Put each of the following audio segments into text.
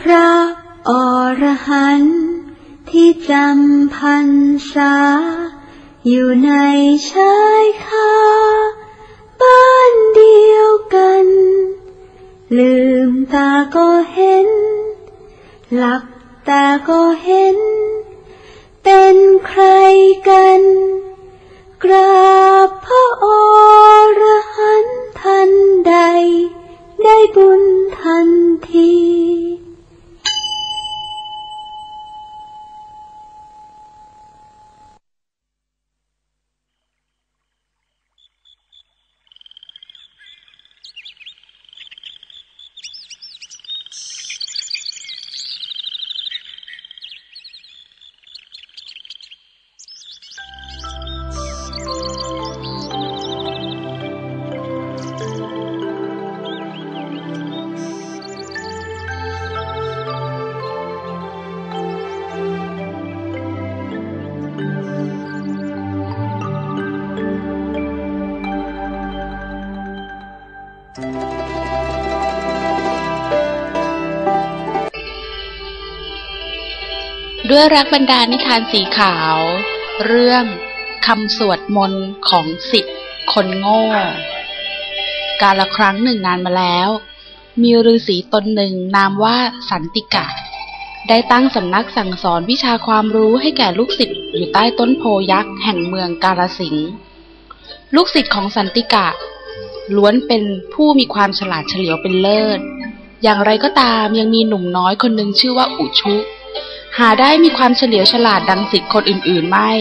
พระอรหันต์ที่จำพรรษา อยู่ในชายคาบ้านเดียวกัน ลืมตาก็เห็น หลับตาก็เห็น ด้วยรักบรรดานิทานสีขาว เรื่องคำสวดมนต์ของสิทธิ์คนโง่ กาลครั้งหนึ่งนานมาแล้ว มีฤาษีตนหนึ่งนามว่าสันติกะ ได้ตั้งสำนักสั่งสอนวิชาความรู้ให้แก่ลูกศิษย์อยู่ใต้ต้นโพยักษ์แห่งเมืองกาลสิงลูกศิษย์ของสันติกะ ล้วนเป็นผู้มีความฉลาดเฉลียวเป็นเลิศ อย่างไรก็ตามยังมีหนุ่มน้อยคนหนึ่งชื่อว่าอุชุ หาได้มีความเฉลียวฉลาดดังศิษย์คนอื่นๆไม่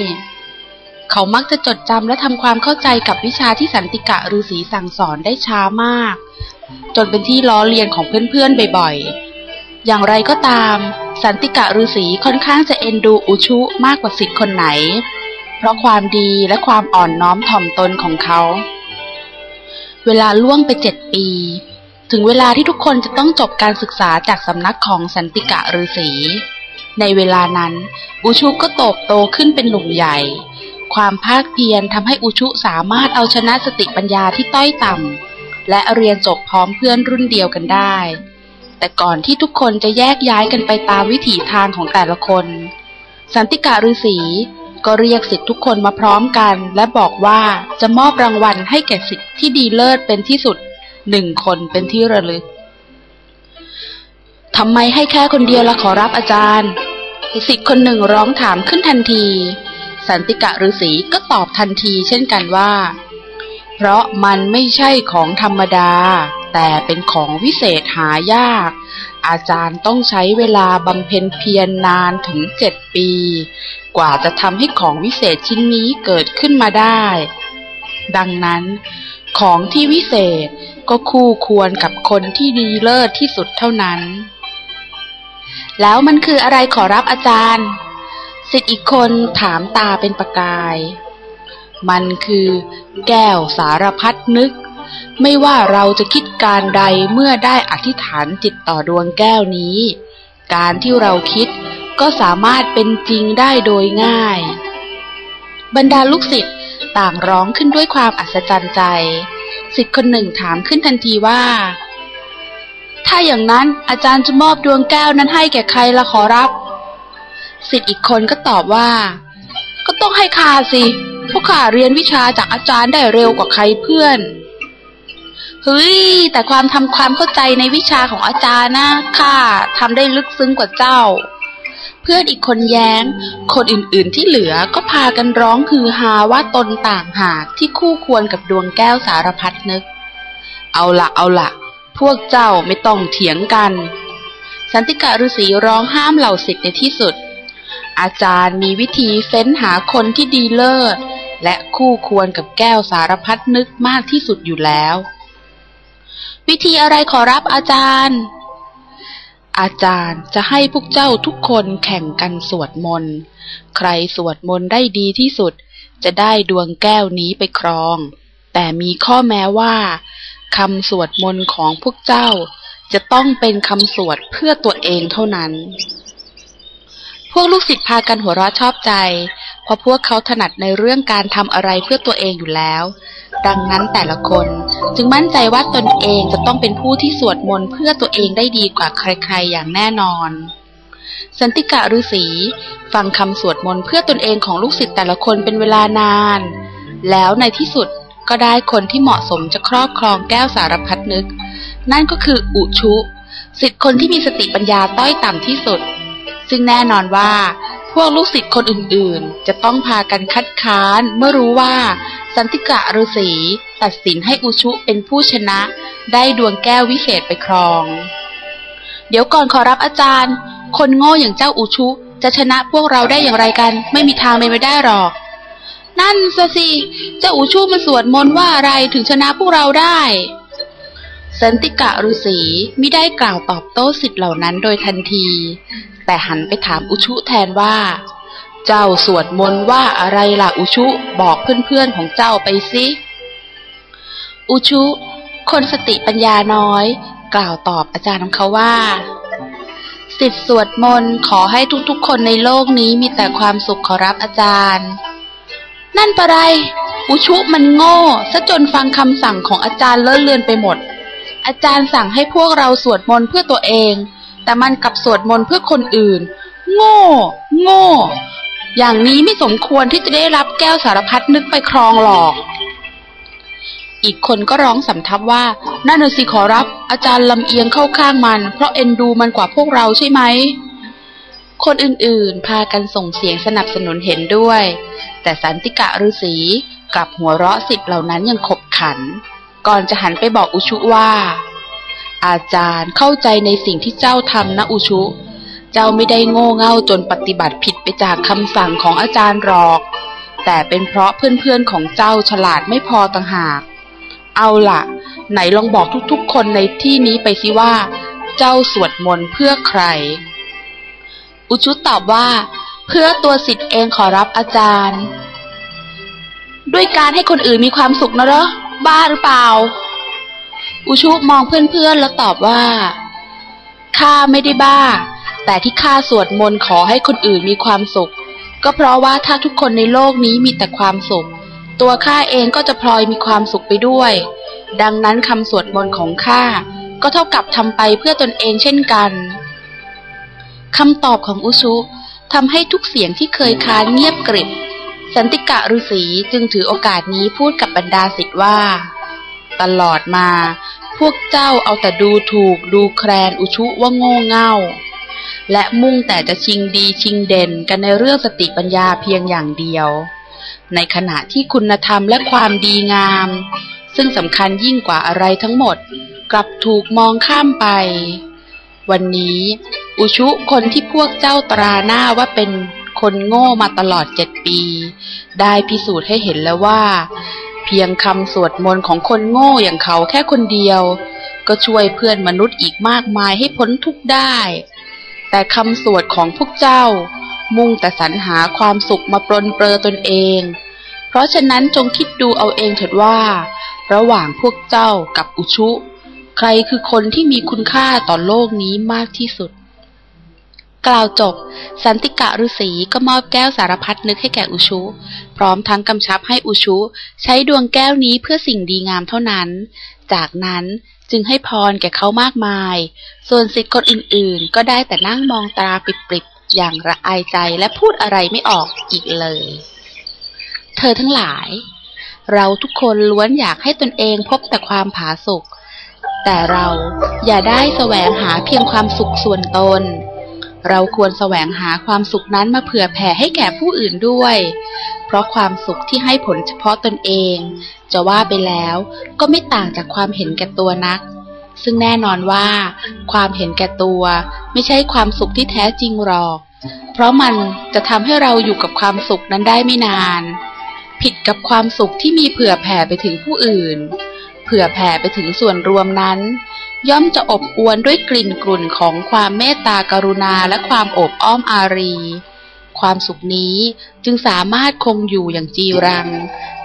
เขามักจะจดจำและทำความเข้าใจกับวิชาที่สันติกะฤาษีสั่งสอนได้ช้ามาก จนเป็นที่ล้อเลียนของเพื่อนๆบ่อยๆ อย่างไรก็ตาม สันติกะฤาษีค่อนข้างจะเอ็นดูอุชุมากกว่าศิษย์คนไหน เพราะความดีและความอ่อนน้อมถ่อมตนของเขา เวลาล่วงไปเจ็ดปีถึงเวลาที่ทุกคนจะต้องจบการศึกษาจากสำนักของสันติกะฤาษี ในเวลานั้น อุชุก็โตบโตขึ้นเป็นหนุ่มใหญ่ ความภาคเพียรทำให้อุชุสามารถเอาชนะสติปัญญาที่ต้อยต่ำและเรียนจบพร้อมเพื่อนรุ่นเดียวกันได้ แต่ก่อนที่ทุกคนจะแยกย้ายกันไปตามวิถีทางของแต่ละคน สันติกะฤาษีก็เรียกสิทธิ์ทุกคนมาพร้อมกัน และบอกว่าจะมอบรางวัลให้แก่สิทธิ์ที่ดีเลิศเป็นที่สุดหนึ่งคนเป็นที่ระลึกทำไมให้แค่คนเดียวละขอรับอาจารย์ สิทธิ์คนหนึ่งร้องถามขึ้นทันที สันติกะฤาษีก็ตอบทันทีเช่นกันว่า เพราะมันไม่ใช่ของธรรมดา แต่เป็นของวิเศษหายาก อาจารย์ต้องใช้เวลาบำเพ็ญเพียรนนานถึงเจ็ดปี กว่าจะทำให้ของวิเศษชิ้นนี้เกิดขึ้นมาได้ ดังนั้น ของที่วิเศษก็คู่ควรกับคนที่ดีเลิศที่สุดเท่านั้น แล้วมันคืออะไรขอรับอาจารย์ สิทธิ์อีกคนถามตาเป็นประกาย มันคือแก้วสารพัดนึก ไม่ว่าเราจะคิดการใดเมื่อได้อธิษฐานจิตต่อดวงแก้วนี้ การที่เราคิดก็สามารถเป็นจริงได้โดยง่าย บรรดาลูกศิษย์ต่างร้องขึ้นด้วยความอัศจรรย์ใจศิษย์คนหนึ่งถามขึ้นทันทีว่า ถ้าอย่างนั้นอาจารย์จะมอบดวงแก้วนั้นให้แก่ใครละขอรับศิษย์อีกคนก็ตอบว่า ก็ต้องให้ข้าสิพวกข้าเรียนวิชาจากอาจารย์ได้เร็วกว่าใครเพื่อนเฮ้ยแต่ความทำความเข้าใจในวิชาของอาจารย์นะข้าทำได้ลึกซึ้งกว่าเจ้า เพื่อนอีกคนแย้ง คนอื่นๆที่เหลือก็พากันร้องคือฮาว่าตนต่างหากที่คู่ควรกับดวงแก้วสารพัดนึก เอาละเอาละ พวกเจ้าไม่ต้องเถียงกัน สันติกะฤาษีร้องห้ามเหล่าศิษย์ในที่สุด อาจารย์มีวิธีเฟ้นหาคนที่ดีเลิศ และคู่ควรกับแก้วสารพัดนึกมากที่สุดอยู่แล้ว วิธีอะไรขอรับอาจารย์ อาจารย์จะให้พวกเจ้าทุกคนแข่งกันสวดมนต์ ใครสวดมนต์ได้ดีที่สุดจะได้ดวงแก้วนี้ไปครอง แต่มีข้อแม้ว่า คำสวดมนต์ของพวกเจ้า จะต้องเป็นคำสวดเพื่อตัวเองเท่านั้น พวกลูกศิษย์พากันหัวเราะชอบใจ เพราะพวกเขาถนัดในเรื่องการทำอะไรเพื่อตัวเองอยู่แล้ว ดังนั้นแต่ละคนจึงมั่นใจว่าตนเองจะต้องเป็นผู้ที่สวดมนต์เพื่อตัวเองได้ดีกว่าใครๆอย่างแน่นอนสันติกะฤาษีฟังคำสวดมนต์เพื่อตนเองของลูกศิษย์แต่ละคนเป็นเวลานาน แล้วในที่สุด ก็ได้คนที่เหมาะสมจะครอบครองแก้วสารพัดนึก นั่นก็คืออุชุสิทธิ์คนที่มีสติปัญญาต้อยต่ำที่สุด ซึ่งแน่นอนว่า พวกลูกศิษย์คนอื่นๆ จะต้องพากันคัดค้านเมื่อรู้ว่า สันติกะฤาษีตัดสินให้อุชุเป็นผู้ชนะ ได้ดวงแก้ววิเศษไปครอง เดี๋ยวก่อนขอรับอาจารย์ คนโง่อย่างเจ้าอุชุจะชนะพวกเราได้อย่างไรกัน ไม่มีทางเป็นไปได้หรอก นั่นสิ เจ้าอุชุมาสวดมนต์ว่าอะไรถึงชนะพวกเราได้ สันติกะฤาษีไม่ได้กล่าวตอบโต้สิทธิ์เหล่านั้นโดยทันที แต่หันไปถามอุชุแทนว่า เจ้าสวดมนต์ว่าอะไรล่ะอุชุบอกเพื่อนๆของเจ้าไปสิอุชุ คนสติปัญญาน้อย กล่าวตอบอาจารย์ของเขาว่าสิทธิสวดมนต์ขอให้ทุกๆ คนในโลกนี้มีแต่ความสุขขอรับอาจารย์ นั่นปะไร อุชุมันโง่ซะจนฟังคำสั่งของอาจารย์เลื่อะเลือนไปหมด อาจารย์สั่งให้พวกเราสวดมนต์เพื่อตัวเอง แต่มันกลับสวดมนต์เพื่อคนอื่น โง่ โง่ อย่างนี้ไม่สมควรที่จะได้รับแก้วสารพัดนึกไปครองหรอก อีกคนก็ร้องสำทับว่า นั่นสิขอรับ อาจารย์ลำเอียงเข้าข้างมัน เพราะเอ็นดูมันกว่าพวกเราใช่ไหม คนอื่นๆ พากันส่งเสียงสนับสนุนเห็นด้วย แต่สันติกะฤาษีกับหัวเราะสิบเหล่านั้นยังขบขัน ก่อนจะหันไปบอกอุชุว่า อาจารย์เข้าใจในสิ่งที่เจ้าทำนะอุชุ เจ้าไม่ได้โง่เง่าจนปฏิบัติผิดไปจากคำสั่งของอาจารย์หรอก แต่เป็นเพราะเพื่อนๆของเจ้าฉลาดไม่พอต่างหาก เอาล่ะไหนลองบอกทุกๆ คนในที่นี้ไปสิว่า เจ้าสวดมนต์เพื่อใคร อุชุตอบว่า เพื่อตัวสิทธิ์เองขอรับอาจารย์ ด้วยการให้คนอื่นมีความสุขนะเหรอ บ้าหรือเปล่า อุชุมองเพื่อนๆแล้วตอบว่า ข้าไม่ได้บ้า แต่ที่ข้าสวดมนต์ขอให้คนอื่นมีความสุข ก็เพราะว่าถ้าทุกคนในโลกนี้มีแต่ความสุข ตัวข้าเองก็จะพลอยมีความสุขไปด้วย ดังนั้นคำสวดมนต์ของข้าก็เท่ากับทำไปเพื่อตนเองเช่นกันคำตอบของอุชุ ทำให้ทุกเสียงที่เคยค้านเงียบกริบ สันติกะฤาษีจึงถือโอกาสนี้พูดกับบรรดาสิทธิ์ว่า ตลอดมา พวกเจ้าเอาแต่ดูถูกดูแคลนอุชุว่าโง่เง่า และมุ่งแต่จะชิงดีชิงเด่นกันในเรื่องสติปัญญาเพียงอย่างเดียว ในขณะที่คุณธรรมและความดีงาม ซึ่งสำคัญยิ่งกว่าอะไรทั้งหมด กลับถูกมองข้ามไป วันนี้ อุชุคนที่พวกเจ้าตราหน้าว่าเป็นคนโง่มาตลอดเจ็ดปี ได้พิสูจน์ให้เห็นแล้วว่า เพียงคำสวดมนต์ของคนโง่อย่างเขาแค่คนเดียว ก็ช่วยเพื่อนมนุษย์อีกมากมายให้พ้นทุกข์ได้ แต่คำสวดของพวกเจ้า มุ่งแต่สรรหาความสุขมาปลนเปลือตนเอง เพราะฉะนั้นจงคิดดูเอาเองเถิดว่า ระหว่างพวกเจ้ากับอุชุ ใครคือคนที่มีคุณค่าต่อโลกนี้มากที่สุด กล่าวจบ สันติกะฤาษีก็มอบแก้วสารพัดนึกให้แก่อุชุ พร้อมทั้งกำชับให้อุชุ ใช้ดวงแก้วนี้เพื่อสิ่งดีงามเท่านั้น จากนั้นจึงให้พรแก่เขามากมาย ส่วนสิทธิ์คนอื่นๆ ก็ได้แต่นั่งมองตาปริบๆ อย่างระอายใจและพูดอะไรไม่ออกอีกเลย เธอทั้งหลาย เราทุกคนล้วนอยากให้ตนเองพบแต่ความผาสุกแต่เราอย่าได้แสวงหาเพียงความสุขส่วนตน เราควรแสวงหาความสุขนั้นมาเผื่อแผ่ให้แก่ผู้อื่นด้วย เพราะความสุขที่ให้ผลเฉพาะตนเอง จะว่าไปแล้วก็ไม่ต่างจากความเห็นแก่ตัวนัก ซึ่งแน่นอนว่า ความเห็นแก่ตัวไม่ใช่ความสุขที่แท้จริงหรอก เพราะมันจะทำให้เราอยู่กับความสุขนั้นได้ไม่นาน ผิดกับความสุขที่มีเผื่อแผ่ไปถึงผู้อื่น เผื่อแผ่ไปถึงส่วนรวมนั้น ย่อมจะอบอวลด้วยกลิ่นกลุ่นของความเมตตากรุณาและความอบอ้อมอารี ความสุขนี้จึงสามารถคงอยู่อย่างจีรัง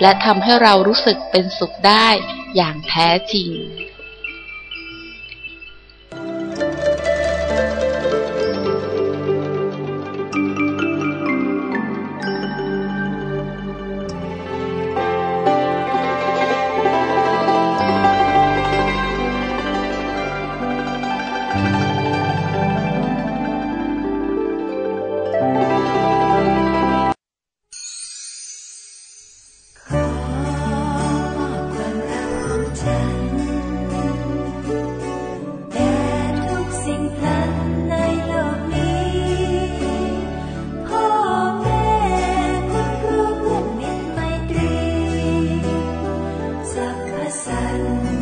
และทำให้เรารู้สึกเป็นสุขได้อย่างแท้จริง friend.